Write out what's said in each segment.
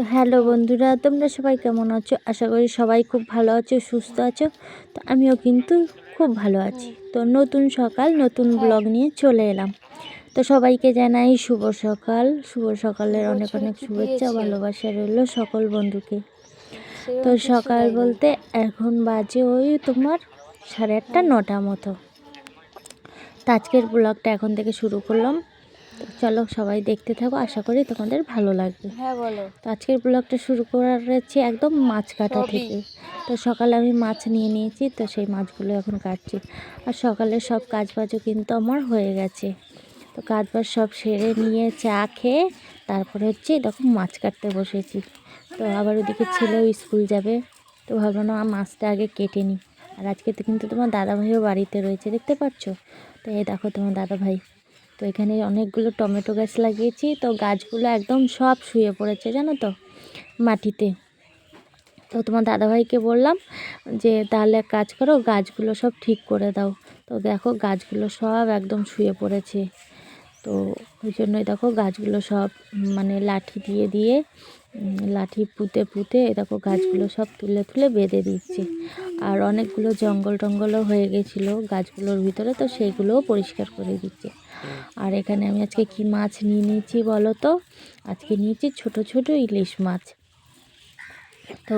তো হ্যালো বন্ধুরা তোমরা সবাই কেমন আছো? আশা করি সবাই খুব ভালো আছো সুস্থ আছো। তো আমিও কিন্তু খুব ভালো আছি। তো নতুন সকাল নতুন ব্লগ নিয়ে চলে এলাম। তো সবাইকে জানাই শুভ সকাল। শুভ সকালের অনেক অনেক শুভেচ্ছা ভালোবাসা রইল সকল বন্ধুকে। তো সকাল বলতে এখন বাজে ওই তোমার সাড়ে আটটা নটা মতো। তো আজকের ব্লগটা এখন থেকে শুরু করলাম। চলো সবাই দেখতে থাকো আশা করি তোমাদের ভালো লাগবে। হ্যাঁ বলো। তো আজকের ব্লগটা শুরু করেছি একদম মাছ কাটা থেকে। তো সকালে আমি মাছ নিয়ে নিয়েছি তো সেই মাছগুলো এখন কাটছি। আর সকালে সব কাজ বাজও কিন্তু আমার হয়ে গেছে। তো কাজ বাজ সব সেরে নিয়ে চা খেয়ে তারপরে হচ্ছে দেখো মাছ কাটতে বসেছি। তো আবার ওদিকে ছেলেও স্কুল যাবে তো ভাবলাম না মাছটা আগে কেটে নিই। আর আজকে তো কিন্তু তোমার দাদাভাইও বাড়িতে রয়েছে দেখতে পাচ্ছ? তো এই দেখো তোমার দাদাভাই। তো এখানে অনেকগুলো টমেটো গাছ লাগিয়েছি। তো গাছগুলো একদম সব শুয়ে পড়েছে, জানো তো, মাটিতে। তো তোমার দাদাভাইকে বললাম যে, তাহলে এক কাজ করো, গাছগুলো সব ঠিক করে দাও। তো দেখো, গাছগুলো সব একদম শুয়ে পড়েছে। তো ওই জন্যই দেখো গাছগুলো সব মানে লাঠি দিয়ে দিয়ে লাঠি পুঁতে পুঁতে দেখো গাছগুলো সব তুলে তুলে বেঁধে দিচ্ছে। আর অনেকগুলো জঙ্গল টঙ্গলও হয়ে গেছিল গাছগুলোর ভিতরে, তো সেইগুলোও পরিষ্কার করে দিচ্ছে। আর এখানে আমি আজকে কি মাছ নিয়ে নিয়েছি বলো তো? আজকে নিয়েছি ছোট ছোট ইলিশ মাছ। তো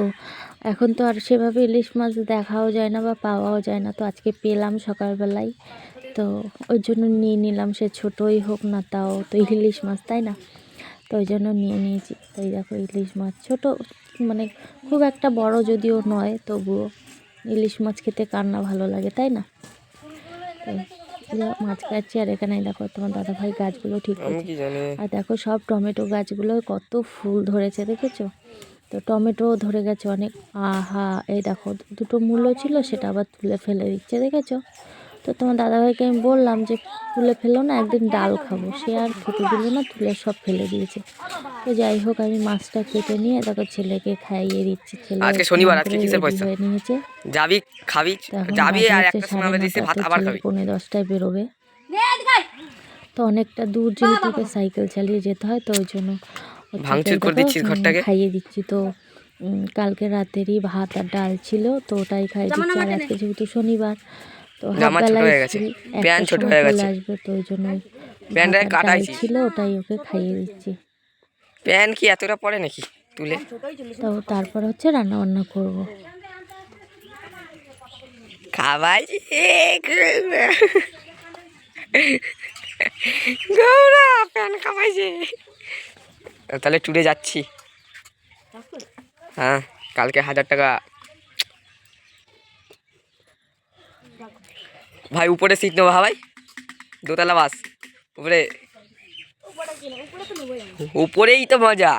এখন তো আর সেভাবে ইলিশ মাছ দেখাও যায় না বা পাওয়াও যায় না, তো আজকে পেলাম সকালবেলায়। তো ওই জন্য নিয়ে নিলাম। সে ছোটোই হোক না তাও তো ইলিশ মাছ তাই না? তো ওই জন্য নিয়ে নিয়েছি। তো এই দেখো ইলিশ মাছ ছোট মানে খুব একটা বড় যদিও নয় তবুও ইলিশ মাছ খেতে কার না ভালো লাগে তাই না? তো মাছ কাটছি। আর এখানে দেখো তোমার দাদা ভাই গাছগুলো ঠিক করছে। আর দেখো সব টমেটো গাছগুলো কত ফুল ধরেছে দেখেছ? তো টমেটো ধরে গেছে অনেক। আহা এই দেখো দুটো মূল্য ছিল সেটা আবার তুলে ফেলে দিচ্ছে দেখেছ? তো তোমার দাদাভাইকে আমি বললাম যে তুলে ফেলো না একদিন ডাল খাব। সে আর খেতে দিল না তুলে সব ফেলে দিয়েছে। তো যাই হোক আমি মাছটা কেটে নিয়ে তারপর ছেলেকে খাইয়ে দিচ্ছি। ছেলে আজকে শনিবার, আজকে কিসের পয়সা? হয়ে নিয়েছে। যাবি খাবি যাবি আর একটা সময় আবার ভাত আবার খাবি। পৌনে দশটায় বেরোবে। তো অনেকটা দূর যেহেতু ওকে সাইকেল চালিয়ে যেতে হয় তো ওই জন্য ভাঙচুর করে উম, ঘরটাকে? খাইয়ে দিচ্ছি। তো কালকে রাতেরই ভাত আর ডাল ছিল তো ওটাই খাইয়ে দিচ্ছি। আর আজকে যেহেতু শনিবার তো জামা ছোট হয়ে গেছে, প্যান্ট ছোট হয়ে গেছে। আসবে তো ওই জন্য প্যান্টটায় ভাত আর ডাল কাটাইছি। ছিল ওটাই ওকে খাইয়ে দিচ্ছি। প্যান কি এতটা পড়ে নাকি তুলে? তো তারপর হচ্ছে রান্না বান্না করব। খাবাই গৌরা প্যান খাবাইছে তাহলে ট্যুরে যাচ্ছি। হ্যাঁ কালকে হাজার টাকা ভাই উপরে সিট নেব ভাই? দোতলা বাস উপরে। উপরেই তো মজা।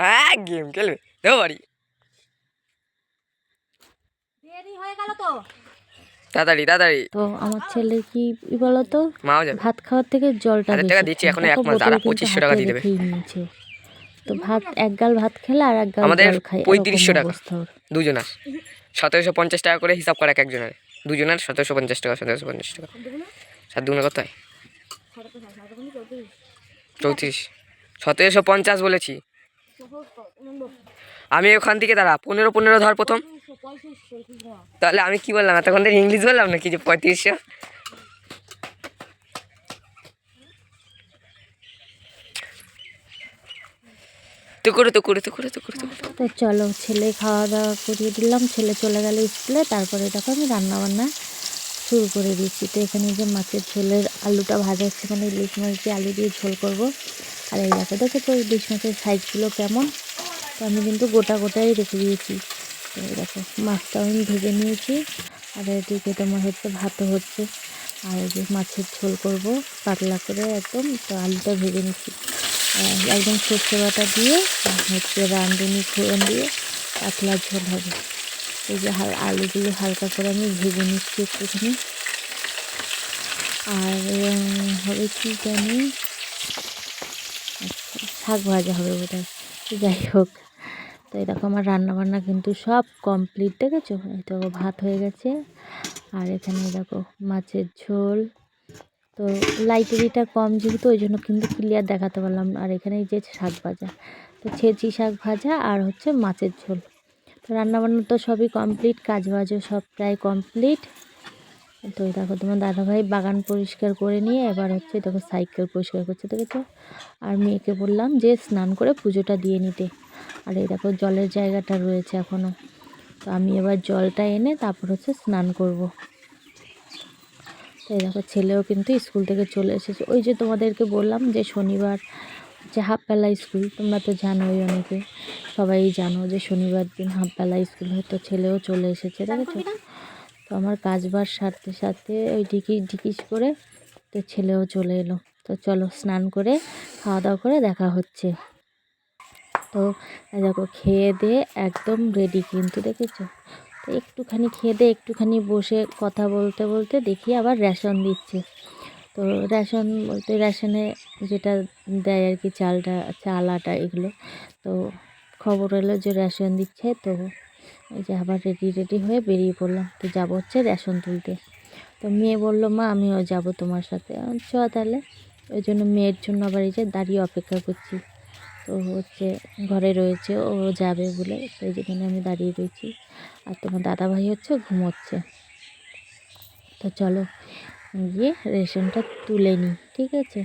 হ্যাঁ গেম খেলবে। দেবো বাড়ি। তাড়াতাড়ি তাড়াতাড়ি। তো আমার ছেলে কি ই বলো মাও যাবে। ভাত খাওয়ার থেকে জলটা টাকা দিচ্ছি, খায়। এক মাস, দাঁড়া, 2500 টাকা দিয়ে দেবে। তো ভাত এক গাল ভাত খেলে আর এক গাল আমাদের পঁয়ত্রিশশো টাকা। দুজনার সতেরোশো পঞ্চাশ টাকা করে হিসাব করে এক একজনের। দুজনের সতেরোশো পঞ্চাশ টাকা সতেরোশো পঞ্চাশ টাকা। সাত দুগুণে কত হয়? চৌত্রিশ। সতেরোশো পঞ্চাশ বলেছি। আমি ওখান থেকে দাঁড়া, পনেরো পনেরো ধর প্রথম। তাহলে আমি কি বললাম, এতক্ষণ থেকে ইংলিশ বললাম নাকি যে পঁয়ত্রিশশো? তো করে তো করে তো করে তো করে তো করে। তো চলো, ছেলে খাওয়া দাওয়া করিয়ে দিলাম। ছেলে চলে গেল স্কুলে। তারপরে দেখো আমি রান্না বান্না শুরু করে দিচ্ছি। তো এখানে যে মাছের ঝোলের আলুটা ভাজা হচ্ছে মানে ইলিশ মাছ দিয়ে আলু দিয়ে ঝোল করব। আর এই দেখো দেখো তো ইলিশ মাছের সাইজগুলো কেমন। তো আমি কিন্তু গোটা গোটাই রেখে দিয়েছি। তো এই দেখো, মাছটাও আমি ভেজে নিয়েছি। আর এদিকে তোমার হচ্ছে ভাতও হচ্ছে। আর যে মাছের ঝোল করব, পাতলা করে একদম। তো আলুটা ভেজে নিচ্ছি। একদম সর্ষে বাটা দিয়ে, হচ্ছে রাঁধুনি ফোড়ন দিয়ে পাতলা ঝোল হবে। এই যে আলুগুলো হালকা করে আমি ভেজে নিচ্ছি একটুখানি। আর হবে কি জানি? আচ্ছা শাক ভাজা হবে বোধ যাই হোক, তো এরকম আমার রান্না বান্না কিন্তু সব কমপ্লিট দেখেছ? এই ভাত হয়ে গেছে। আর এখানে দেখো মাছের ঝোল তো তো লাইটেরিটা কম যেহেতু, ওই জন্য কিন্তু ক্লিয়ার দেখাতে পারলাম আর এখানে যে শাক ভাজা। তো ছেঁচি শাক ভাজা আর হচ্ছে মাছের ঝোল। তো রান্নাবান্না তো সবই কমপ্লিট কাজ বাজও সব প্রায় কমপ্লিট তো দেখো, তোমার দাদাভাই বাগান পরিষ্কার করে নিয়ে এবার হচ্ছে দেখো সাইকেল পরিষ্কার করছে, দেখেছ? আর মেয়েকে বললাম যে স্নান করে পুজোটা দিয়ে নিতে। আর এই দেখো জলের জায়গাটা রয়েছে এখনও তো আমি এবার জলটা এনে তারপর হচ্ছে স্নান করব। তো এই দেখো ছেলেও কিন্তু স্কুল থেকে চলে এসেছে। ওই যে তোমাদেরকে বললাম যে শনিবার যে হাফবেলা স্কুল তোমরা তো জানোই অনেকে সবাই জানো যে শনিবার দিন হাফবেলা স্কুল হয় তো ছেলেও চলে এসেছে দেখেছ? তো আমার কাজ বাজ সারতে সারতে ওই ঢিকিস ঢিকিস করে তো ছেলেও চলে এলো। তো চলো স্নান করে খাওয়া দাওয়া করে দেখা হচ্ছে। তো দেখো খেয়ে দিয়ে একদম রেডি কিন্তু দেখেছ? একটুখানি খেয়ে দিয়ে একটুখানি বসে কথা বলতে বলতে দেখি আবার রেশন দিচ্ছে। তো রেশন বলতে রেশনে যেটা দেয় আর কি চালটা, চাল, আটা এগুলো। তো খবর এলো যে রেশন দিচ্ছে, তো এই যে আবার রেডি রেডি হয়ে বেরিয়ে পড়লাম। তো যাব হচ্ছে রেশন তুলতে। তো মেয়ে বলল, মা, আমিও যাব তোমার সাথে। চ তাহলে। ওই জন্য মেয়ের জন্য আবার এই যে দাঁড়িয়ে অপেক্ষা করছি। তো হচ্ছে ঘরে রয়েছে, ও যাবে বলে এই যেখানে আমি দাঁড়িয়ে রয়েছি। আর তোমার দাদাভাই হচ্ছে ঘুমোচ্ছে। তো চলো গিয়ে রেশনটা তুলে নিই, ঠিক আছে?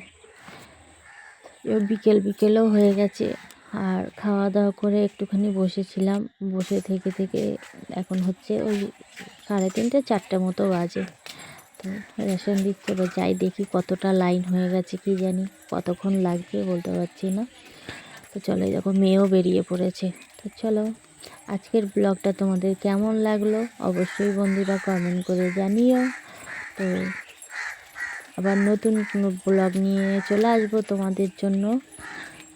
বিকেল বিকেলও হয়ে গেছে, আর খাওয়া দাওয়া করে একটুখানি বসেছিলাম। বসে থেকে থেকে এখন হচ্ছে ওই সাড়ে তিনটে চারটে মতো বাজে। তো রেশন দিচ্ছে যাই দেখি কতটা লাইন হয়ে গেছে কি জানি, কতক্ষণ লাগবে বলতে পারছি না। তো চলো এই দেখো, মেয়েও বেরিয়ে পড়েছে। তো চলো, আজকের ব্লগটা তোমাদের কেমন লাগল অবশ্যই বন্ধুরা কমেন্ট করে জানিও। তো আবার নতুন কোনো ব্লগ নিয়ে চলে আসব তোমাদের জন্য।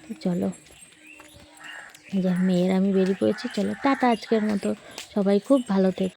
তো চলো যা মেয়ের আমি বেরিয়ে পড়েছি। চলো, টাটা আজকের মতো। সবাই খুব ভালো থেকো।